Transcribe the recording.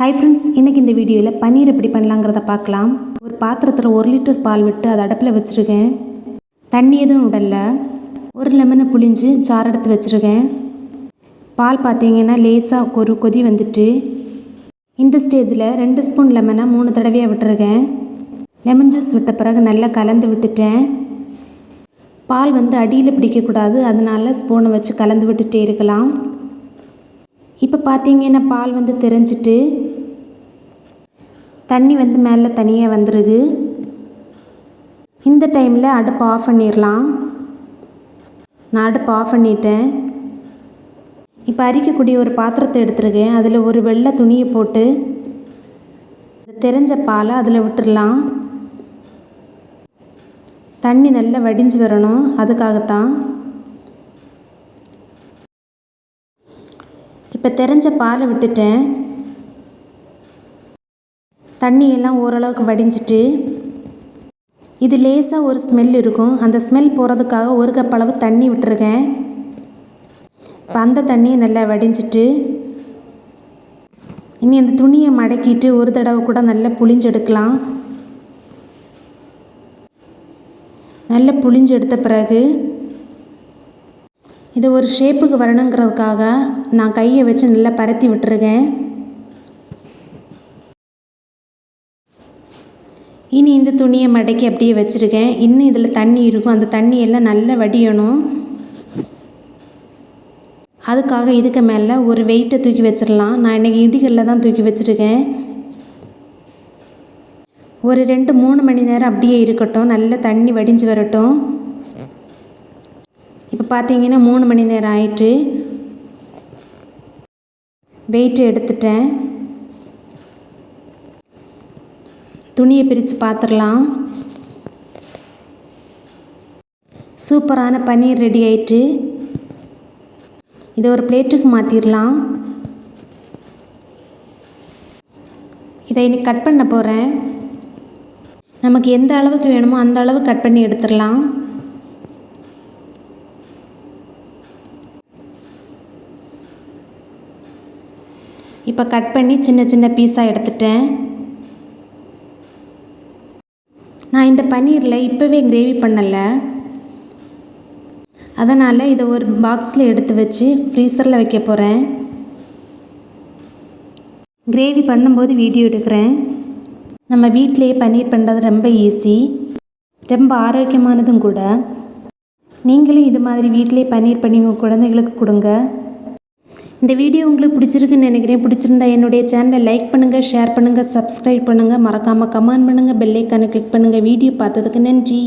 Hi friends இன்றைக்கி இந்த வீடியோவில் பன்னீர் எப்படி பண்ணலாங்கிறத பார்க்கலாம். ஒரு பாத்திரத்தில் ஒரு லிட்டர் பால் விட்டு அதை அடுப்பில் வச்சுருக்கேன். தண்ணி எதுவும் விடல. ஒரு லெமனை புழிஞ்சு சாறு எடுத்து வச்சுருக்கேன். பால் பார்த்தீங்கன்னா லேசாக ஒரு கொதி வந்துட்டு இந்த ஸ்டேஜில் ரெண்டு ஸ்பூன் லெமனை மூணு தடவையாக விட்டுருக்கேன். லெமன் ஜூஸ் விட்ட பிறகு நல்லா கலந்து விட்டுட்டேன். பால் வந்து அடியில் பிடிக்கக்கூடாது அதனால ஸ்பூனை வச்சு கலந்து விட்டுட்டே இருக்கலாம். இப்போ பார்த்தீங்கன்னா பால் வந்து தெரிஞ்சிட்டு தண்ணி வந்து மேலே தனியாக வந்துடுது இந்த டைமில் அடுப்பு ஆஃப் பண்ணிடலாம் நான் அடுப்பு ஆஃப் பண்ணிட்டேன். இப்போ அரிக்கக்கூடிய ஒரு பாத்திரத்தை எடுத்துருக்கேன். அதில் ஒரு வெள்ளை துணியை போட்டு தெரிஞ்ச பாலை அதில் விட்டுடலாம் தண்ணி நல்லா வடிஞ்சு வரணும். அதுக்காகத்தான் இப்போ தெரிஞ்ச பாலை விட்டுட்டேன். தண்ணியெல்லாம் ஓரளவுக்கு வடிஞ்சிட்டு இது லேசாக ஒரு ஸ்மெல் இருக்கும். அந்த ஸ்மெல் போகிறதுக்காக ஒரு கப் அளவு தண்ணி விட்டுருக்கேன். இப்போ அந்த தண்ணியை நல்லா வடிஞ்சிட்டு இனி அந்த துணியை மடக்கிட்டு ஒரு தடவை கூட நல்லா புளிஞ்செடுக்கலாம் நல்லா புளிஞ்செடுத்த பிறகு இது ஒரு ஷேப்புக்கு வரணுங்கிறதுக்காக நான் கையை வச்சு நல்லா பரத்தி விட்டுருக்கேன். இனி இந்த துணியை மடக்கி அப்படியே வச்சுருக்கேன். இன்னும் இதில் தண்ணி இருக்கும். அந்த தண்ணி எல்லாம் நல்லா வடியணும். அதுக்காக இதுக்கு மேலே ஒரு வெயிட்டை தூக்கி வச்சிடலாம் நான் இன்றைக்கி இடிகளில் தான் தூக்கி வச்சுருக்கேன். ஒரு ரெண்டு மூணு மணி நேரம் அப்படியே இருக்கட்டும். நல்ல தண்ணி வடிஞ்சு வரட்டும். இப்போ பார்த்தீங்கன்னா மூணு மணி நேரம் ஆயிட்டு வெயிட்டு எடுத்துட்டேன். துணியை பிரித்து பார்த்துடலாம். சூப்பரான பன்னீர் ரெடி ஆயிட்டு இதை ஒரு பிளேட்டுக்கு மாற்றிடலாம் இதை இன்னைக்கு கட் பண்ண போகிறேன் நமக்கு எந்த அளவுக்கு வேணுமோ அந்த அளவு கட் பண்ணி எடுத்துடலாம். இப்போ கட் பண்ணி சின்ன சின்ன பீஸாக எடுத்துட்டேன். நான் இந்த பன்னீரில் இப்போவே கிரேவி பண்ணலை. அதனால் இதை ஒரு பாக்ஸில் எடுத்து வச்சு ஃப்ரீசரில் வைக்க போகிறேன் கிரேவி பண்ணும்போது வீடியோ எடுக்கிறேன். நம்ம வீட்டிலேயே பன்னீர் பண்ணுறது ரொம்ப ஈஸி ரொம்ப ஆரோக்கியமானதும் கூட. நீங்களும் இது மாதிரி வீட்டிலே பன்னீர் பண்ணி உங்கள் குழந்தைகளுக்கு கொடுங்க. இந்த வீடியோ உங்களுக்கு பிடிச்சிருக்குன்னு நினைக்கிறேன். பிடிச்சிருந்தா என்னுடைய சேனலை லைக் பண்ணுங்கள் ஷேர் பண்ணுங்கள் சப்ஸ்கிரைப் பண்ணுங்கள் மறக்காமல் கமெண்ட் பண்ணுங்கள் பெல்லைக்கானை கிளிக் பண்ணுங்கள் வீடியோ பார்த்ததுக்கு நன்றி.